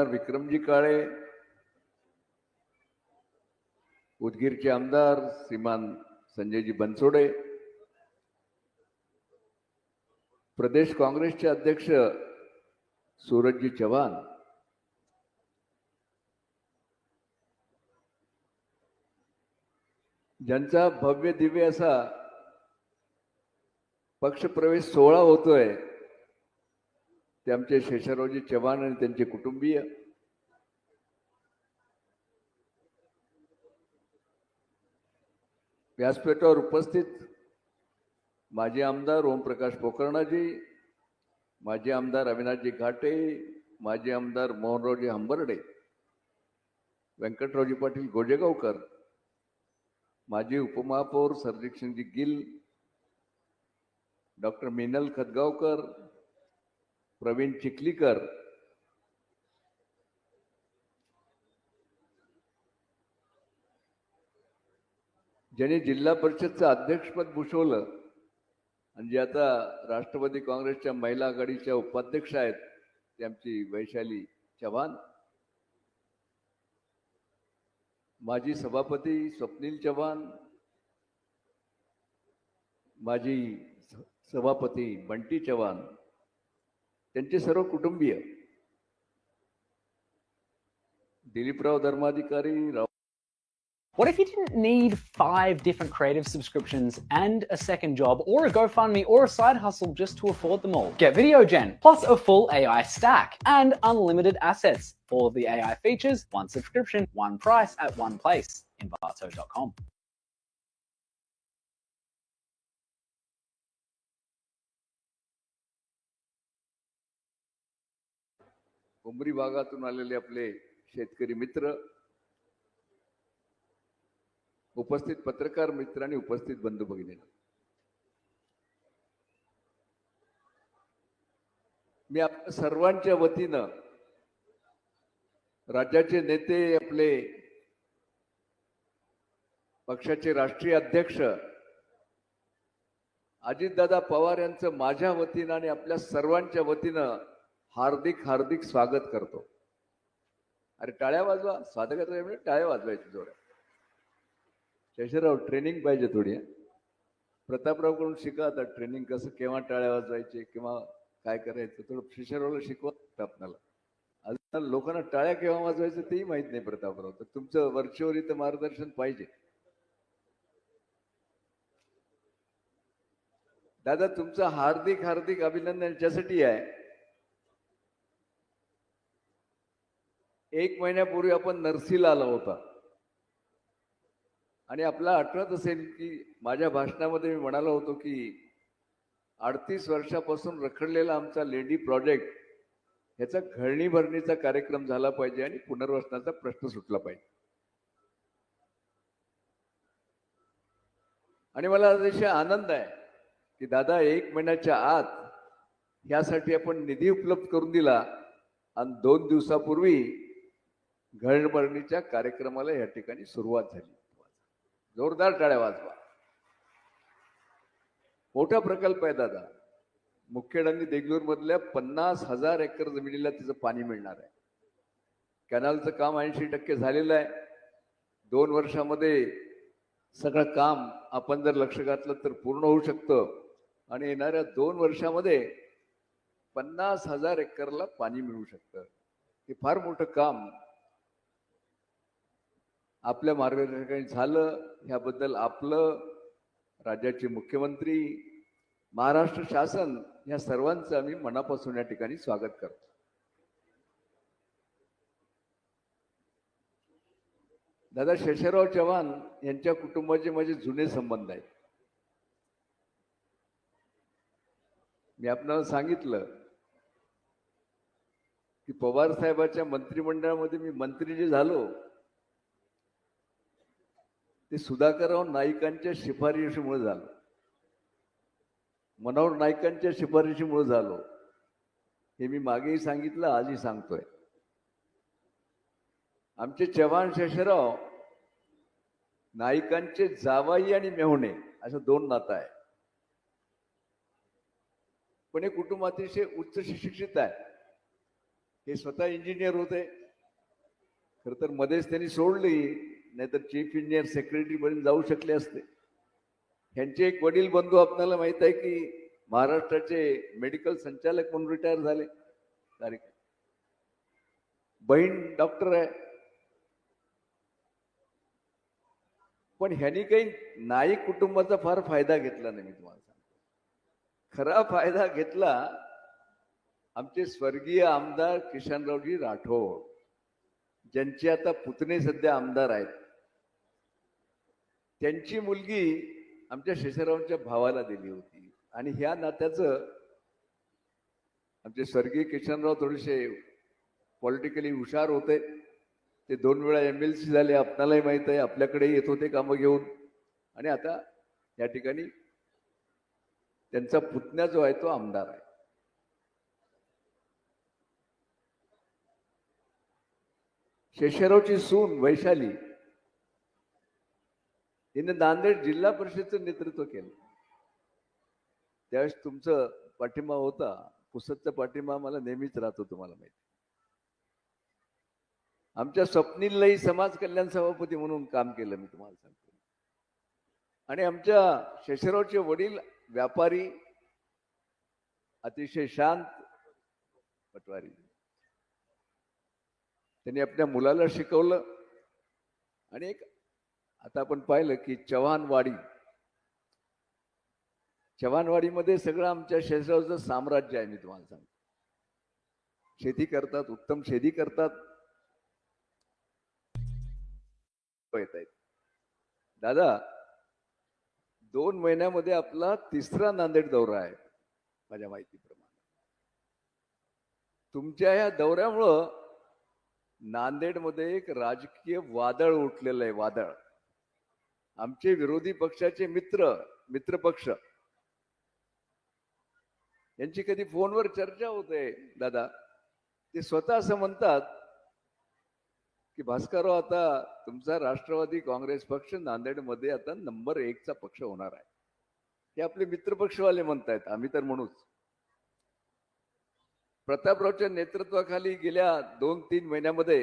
विक्रमजी काळे उदगीरचे आमदार श्रीमान संजयजी बनसोडे प्रदेश काँग्रेसचे अध्यक्ष सूरजजी चव्हाण ज्यांचा भव्य दिव्य असा पक्षप्रवेश सोहळा होतोय ते आमचे शेषरावजी चव्हाण आणि त्यांचे कुटुंबीय. व्यासपीठावर उपस्थित माजी आमदार ओमप्रकाश पोकर्णाजी माजी आमदार अविनाशजी घाटे माजी आमदार मोहनरावजी हंबर्डे व्यंकटरावजी पाटील गोजेगावकर माजी उपमहापौर सरजितसिंगजी गिल डॉक्टर मिनल खतगावकर प्रवीण चिखलीकर. ज्यांनी जिल्हा परिषदचं अध्यक्षपद भूषवलं आणि जे आता राष्ट्रवादी काँग्रेसच्या महिला आघाडीच्या उपाध्यक्ष आहेत ते आमची वैशाली चव्हाण. माजी सभापती स्वप्नील चव्हाण. माजी सभापती बंटी चव्हाण. त्यांचे सर्व कुटुंबीय दिलीपराव धर्माधिकारी राव What if you didn't need five different creative subscriptions and a second job or a GoFundMe or a side hustle just to afford them all? Get VideoGen plus a full AI stack and unlimited assets. All of the AI features, one subscription, one price at one place. Invato.com. Umri भागातून आलेले आपले शेतकरी मित्र उपस्थित पत्रकार मित्र आणि उपस्थित बंधू भगिनी. मी आपल्या सर्वांच्या वतीनं राज्याचे नेते आपले पक्षाचे राष्ट्रीय अध्यक्ष अजितदादा पवार यांचं माझ्या वतीनं आणि आपल्या सर्वांच्या वतीनं हार्दिक हार्दिक स्वागत करतो. अरे टाळ्या वाजवा. स्वागत म्हणजे टाळ्या वाजवायची जोड्या शेषराव ट्रेनिंग पाहिजे थोडी प्रतापरावकडून शिका आता ट्रेनिंग कसं केव्हा टाळ्या वाजवायचे किंवा काय करायचं थोडं शेषरावला शिकवा आपणाला. अजून लोकांना टाळ्या केव्हा वाजवायचं तेही माहीत नाही प्रतापराव. तर तुमचं वरचेवर इथं मार्गदर्शन पाहिजे. दादा तुमचं हार्दिक हार्दिक अभिनंदन याच्यासाठी आहे. एक महिन्यापूर्वी आपण नर्सीला आला होता. आणि आपला आठवत असेल की माझ्या भाषणामध्ये मी म्हणालो होतो की अडतीस वर्षापासून रखडलेला आमचा लेडी प्रोजेक्ट ह्याचा घळणीभरणीचा कार्यक्रम झाला पाहिजे आणि पुनर्वसनाचा प्रश्न सुटला पाहिजे. आणि मला अतिशय आनंद आहे की दादा एक महिन्याच्या आत ह्यासाठी आपण निधी उपलब्ध करून दिला आणि दोन दिवसापूर्वी घळभरणीच्या कार्यक्रमाला या ठिकाणी सुरुवात झाली. जोरदार टाळ्या वाजवा. मोठा प्रकल्प आहे दादा. मुखेडांनी देगलूर मधल्या पन्नास हजार एकर जमिनीला तिचं पाणी मिळणार आहे. कॅनलचं काम ऐंशी टक्के झालेलं आहे. दोन वर्षामध्ये सगळं काम आपण जर लक्ष घातलं तर पूर्ण होऊ शकतं. आणि येणाऱ्या दोन वर्षामध्ये पन्नास हजार एकरला पाणी मिळू शकतं. हे फार मोठं काम आपल्या मार्गदर्शकाने झालं ह्याबद्दल आपलं राज्याचे मुख्यमंत्री महाराष्ट्र शासन या सर्वांचं आम्ही मनापासून या ठिकाणी स्वागत करतो. दादा शेषराव चव्हाण यांच्या कुटुंबाचे माझे जुने संबंध आहेत. मी आपल्याला सांगितलं की पवार साहेबाच्या मंत्रिमंडळामध्ये मी मंत्री जे झालो ते सुधाकरराव नाईकांच्या शिफारशीमुळे झालं. मनोहर नाईकांच्या शिफारशीमुळे झालो. हे मी मागेही सांगितलं आजही सांगतोय. आमचे चव्हाण शेषराव नाईकांचे जावाई आणि मेहुणे असं दोन नातं आहे. पण हे कुटुंब अतिशय उच्च शिक्षित आहे. हे स्वतः इंजिनियर होते. खर तर मध्येच त्यांनी सोडली. नाहीतर चीफ इंजिनियर सेक्रेटरीपर्यंत जाऊ शकले असते. ह्यांचे एक वडील बंधू आपल्याला माहीत आहे की महाराष्ट्राचे मेडिकल संचालक म्हणून रिटायर झाले. तारीख. बहीण डॉक्टर आहे. पण ह्यांनी काही नाईक कुटुंबाचा फार फायदा घेतला नाही मी तुम्हाला सांगतो. खरा फायदा घेतला आमचे स्वर्गीय आमदार किशनरावजी राठोड ज्यांचे आता पुतणे सध्या आमदार आहेत. त्यांची मुलगी आमच्या शेषरावांच्या भावाला दिली होती. आणि ह्या नात्याचं आमचे स्वर्गीय किशनराव थोडेसे पॉलिटिकली हुशार होते. ते दोन वेळा एम एल सी झाले आपणालाही माहीत आहे आपल्याकडे येत होते कामं घेऊन. आणि आता या ठिकाणी त्यांचा पुतण्या जो आहे तो आमदार आहे. शेषरावची सून वैशाली तिने नांदेड जिल्हा परिषदचं नेतृत्व केलं. त्यावेळेस तुमचं पाठिंबा होता. पुसदचा पाठिंबा मला नेहमीच राहतो तुम्हाला माहिती. आमच्या स्वप्नीललाही समाज कल्याण सभापती म्हणून काम केलं मी तुम्हाला सांगतो. आणि आमच्या शशरावचे वडील व्यापारी अतिशय शांत पटवारी. त्यांनी आपल्या मुलाला शिकवलं. आणि एक आता आपण पाहिलं की चव्हाणवाडी चव्हाणवाडीमध्ये सगळं आमच्या शेषरावचं साम्राज्य आहे मी तुम्हाला सांगतो. शेती करतात उत्तम शेती करतात. येत आहेत. दादा दोन महिन्यामध्ये आपला तिसरा नांदेड दौरा आहे माझ्या माहितीप्रमाणे. तुमच्या या दौऱ्यामुळं नांदेडमध्ये एक राजकीय वादळ उठलेलं आहे वादळ. आमचे विरोधी पक्षाचे मित्र मित्र पक्ष. यांची कधी फोनवर चर्चा होते दादा? ते स्वतः असं म्हणतात की भास्करराव आता तुमचा राष्ट्रवादी काँग्रेस पक्ष नांदेडमध्ये आता नंबर एकचा पक्ष होणार आहे. हे आपले मित्रपक्षवाले म्हणतायत आम्ही तर म्हणूच. प्रतापरावच्या नेतृत्वाखाली गेल्या दोन तीन महिन्यामध्ये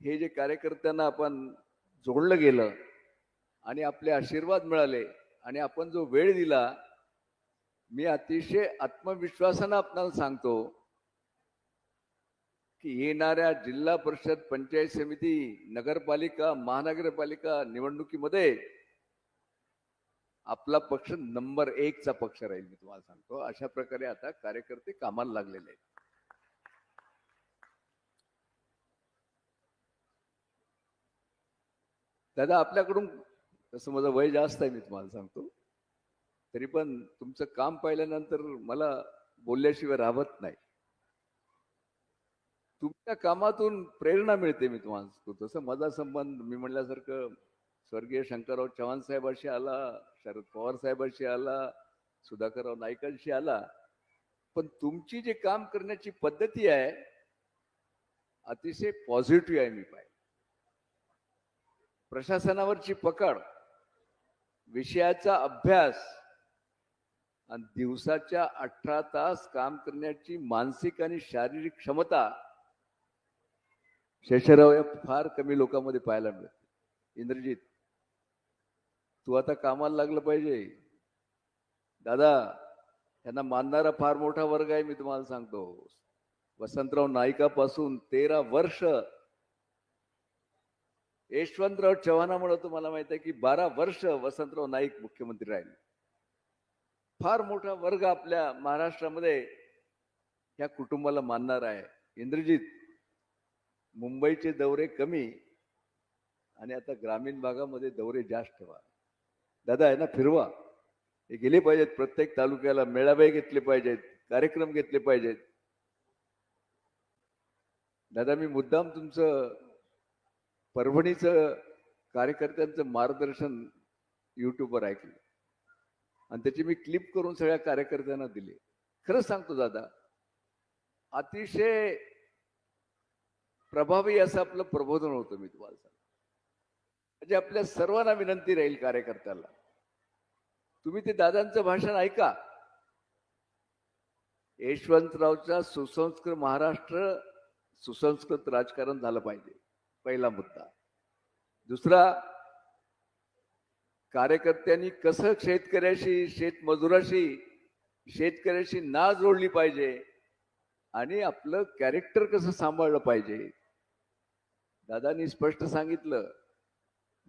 हे जे कार्यकर्त्यांना आपण जोडलं गेलं आणि आपले आशीर्वाद मिळाले आणि आपण जो वेळ दिला मी अतिशय आत्मविश्वासानं आपणाला सांगतो की येणाऱ्या जिल्हा परिषद पंचायत समिती नगरपालिका महानगरपालिका निवडणुकीमध्ये आपला पक्ष नंबर एकचा पक्ष राहील मी तुम्हाला सांगतो. अशा प्रकारे आता कार्यकर्ते कामाला लागलेले आहेत. दादा आपल्याकडून तसं माझं वय जास्त आहे मी तुम्हाला सांगतो. तरी पण तुमचं काम पाहिल्यानंतर मला बोलल्याशिवाय राहत नाही. तुमच्या कामातून प्रेरणा मिळते मी तुम्हाला सांगतो. तसं माझा संबंध मी म्हणल्यासारखं स्वर्गीय शंकरराव चव्हाण साहेबांशी आला शरद पवार साहेबांशी आला सुधाकरराव नाईकांशी आला. पण तुमची जे काम करण्याची पद्धती आहे अतिशय पॉझिटिव्ह आहे मी पाहिजे प्रशासनावरची पकड विषयाचा अभ्यास आणि दिवसाच्या अठरा तास काम करण्याची मानसिक आणि शारीरिक क्षमता शेषराव या फार कमी लोकांमध्ये पाहायला मिळते. इंद्रजीत तू आता कामाला लागलं पाहिजे. दादा त्यांना मानणारा फार मोठा वर्ग आहे मी तुम्हाला सांगतो. वसंतराव नाईकापासून तेरा वर्ष यशवंतराव चव्हाणामुळे तुम्हाला माहीत आहे की बारा वर्ष वसंतराव नाईक मुख्यमंत्री राहिले. फार मोठा वर्ग आपल्या महाराष्ट्रामध्ये या कुटुंबाला मानणार आहे. इंद्रजीत मुंबईचे दौरे कमी आणि आता ग्रामीण भागामध्ये दौरे जास्त ठेवा दादा आहे ना फिरवा. हे गेले पाहिजेत प्रत्येक तालुक्याला मेळावे घेतले पाहिजेत कार्यक्रम घेतले पाहिजेत. दादा मी मुद्दाम तुमचं परभणीचं कार्यकर्त्यांचं मार्गदर्शन युट्यूबवर ऐकलं. आणि त्याची मी क्लिप करून सगळ्या कार्यकर्त्यांना दिली. खरंच सांगतो दादा अतिशय प्रभावी असं आपलं प्रबोधन होतं मी तुम्हाला सांग म्हणजे आपल्या सर्वांना विनंती राहील कार्यकर्त्याला तुम्ही ते दादांचं भाषण ऐका. यशवंतरावच्या सुसंस्कृत महाराष्ट्र सुसंस्कृत राजकारण झालं पाहिजे. पहिला मुद्दा. दुसरा कार्यकर्त्यांनी कसं शेतकऱ्याशी शेतमजुराशी शेतकऱ्याशी ना जोडली पाहिजे आणि आपलं कॅरेक्टर कसं सांभाळलं पाहिजे? दादानी स्पष्ट सांगितलं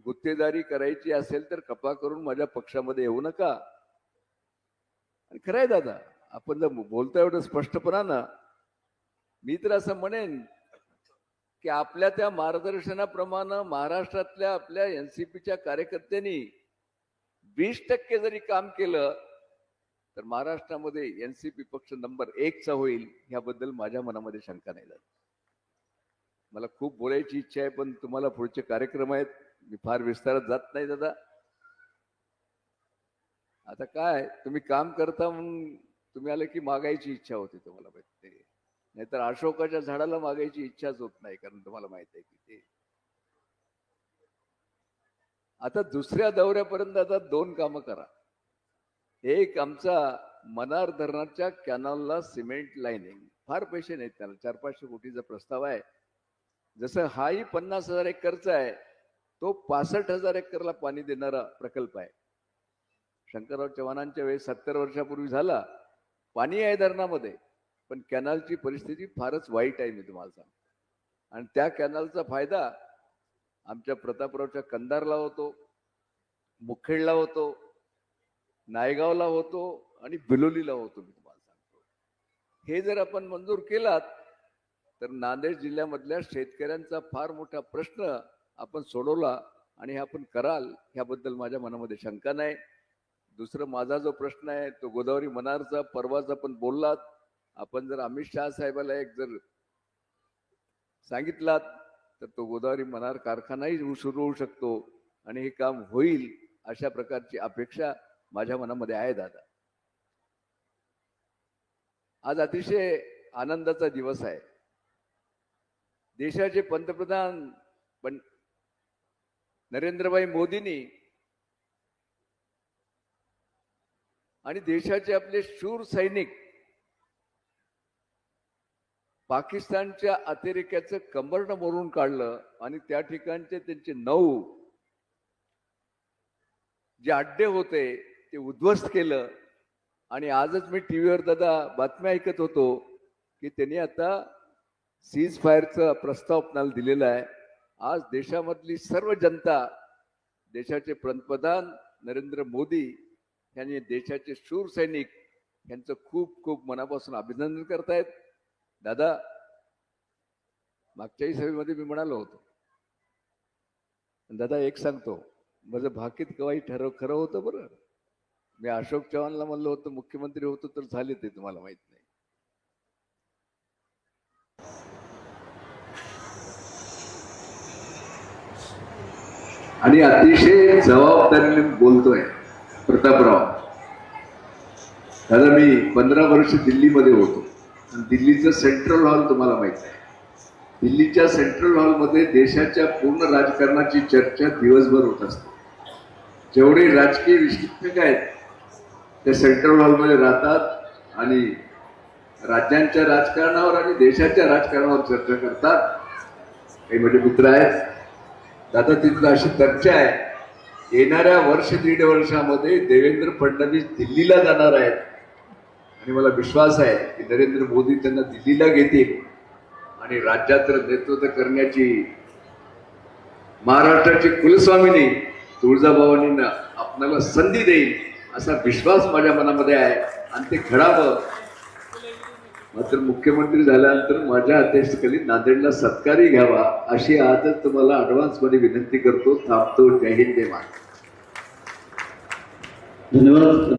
गुत्तेदारी करायची असेल तर कपा करून माझ्या पक्षामध्ये येऊ नका. आणि खरं आहे दादा आपण जर बोलतो एवढं स्पष्टपणानं मी तर असं म्हणेन की आपल्या त्या मार्गदर्शनाप्रमाणे महाराष्ट्रातल्या आपल्या एनसीपीच्या कार्यकर्त्यांनी वीस टक्के जरी काम केलं तर महाराष्ट्रामध्ये एनसीपी पक्ष नंबर एकचा होईल ह्याबद्दल माझ्या मनामध्ये शंका नाही जात. मला खूप बोलायची इच्छा आहे पण तुम्हाला पुढचे कार्यक्रम आहेत मी फार विस्तारात जात नाही दादा. आता काय तुम्ही काम करता म्हणून तुम्ही आले की मागायची इच्छा होती तुम्हाला माहिती ते नाहीतर अशोकाच्या झाडाला मागायची इच्छाच होत नाही कारण तुम्हाला माहीत आहे की ते. आता दुसऱ्या दौऱ्यापर्यंत आता दोन कामं करा. एक आमचा मनार धरणाच्या कॅनलला सिमेंट लाईनिंग फार पैसे नाहीत त्याला चार पाचशे कोटीचा प्रस्ताव आहे. जसं हाही पन्नास हजार एकरच आहे तो पासष्ट हजार एकरला पाणी देणारा प्रकल्प आहे. शंकरराव चव्हाणांच्या वेळेस सत्तर वर्षापूर्वी झाला. पाणी आहे धरणामध्ये. पण कॅनलची परिस्थिती फारच वाईट आहे मी तुम्हाला सांग आणि त्या कॅनलचा फायदा आमच्या प्रतापरावच्या कंदारला होतो मुखेडला होतो नायगावला होतो आणि बिलोलीला होतो मी तुम्हाला सांगतो. हे जर आपण मंजूर केलात तर नांदेड जिल्ह्यामधल्या शेतकऱ्यांचा फार मोठा प्रश्न आपण सोडवला आणि हे आपण कराल ह्याबद्दल माझ्या मनामध्ये शंका नाही. दुसरं माझा जो प्रश्न आहे तो गोदावरी मनारचा परवाचा पण बोललात. आपण जर अमित शहा साहेबाला एक जर सांगितलात तर तो गोदावरी मनार कारखानाही सुरू होऊ शकतो आणि हे काम होईल अशा प्रकारची अपेक्षा माझ्या मनामध्ये आहे दादा. आज अतिशय आनंदाचा दिवस आहे. देशाचे पंतप्रधान पण नरेंद्रभाई मोदींनी आणि देशाचे आपले शूर सैनिक पाकिस्तानच्या अतिरेक्याचं कंबरण मोडून काढलं आणि त्या ठिकाणचे त्यांचे नऊ जे अड्डे होते ते उद्ध्वस्त केलं. आणि आजच मी टीव्हीवर दादा बातम्या ऐकत होतो की त्यांनी आता सीज फायरचा प्रस्ताव आपणाला दिलेला आहे. आज देशामधली सर्व जनता देशाचे पंतप्रधान नरेंद्र मोदी यांनी देशाचे शूर सैनिक यांचं खूप खूप मनापासून अभिनंदन करतायत. दादा मागच्याही सभेमध्ये मी म्हणालो होतो. दादा एक सांगतो माझं भाकीत कवाई ठरव खरं होतं बरं. मी अशोक चव्हाणला म्हणलं होतं मुख्यमंत्री होतो तर झाले ते तुम्हाला माहीत नाही. आणि अतिशय जबाबदारीने बोलतोय प्रतापराव. दादा मी पंधरा वर्ष दिल्लीमध्ये होतो. दिल्लीचं सेंट्रल हॉल तुम्हाला माहीत आहे. दिल्लीच्या सेंट्रल हॉलमध्ये देशाच्या पूर्ण राजकारणाची चर्चा दिवसभर होत असते. जेवढे राजकीय विश्लेषक आहेत ते सेंट्रल हॉलमध्ये राहतात आणि राज्यांच्या राजकारणावर आणि देशाच्या राजकारणावर चर्चा करतात. काही माझे मित्र आहेत. दादा तिथलं अशी चर्चा आहे. येणाऱ्या वर्ष दीड वर्षामध्ये देवेंद्र फडणवीस दिल्लीला जाणार आहेत. आणि मला विश्वास आहे की नरेंद्र मोदी त्यांना दिल्लीला घेतील आणि राज्यात नेतृत्व करण्याची महाराष्ट्राची कुलस्वामिनी तुळजाभवानींना आपल्याला संधी देईल असा विश्वास माझ्या मनामध्ये आहे. आणि ते घडावं. मात्र मुख्यमंत्री झाल्यानंतर माझ्या अध्यक्षतेखाली नांदेडला सत्कारही घ्यावा अशी आदत तुम्हाला ॲडव्हान्समध्ये विनंती करतो. थांबतो. जय हिंद जय धन्यवाद.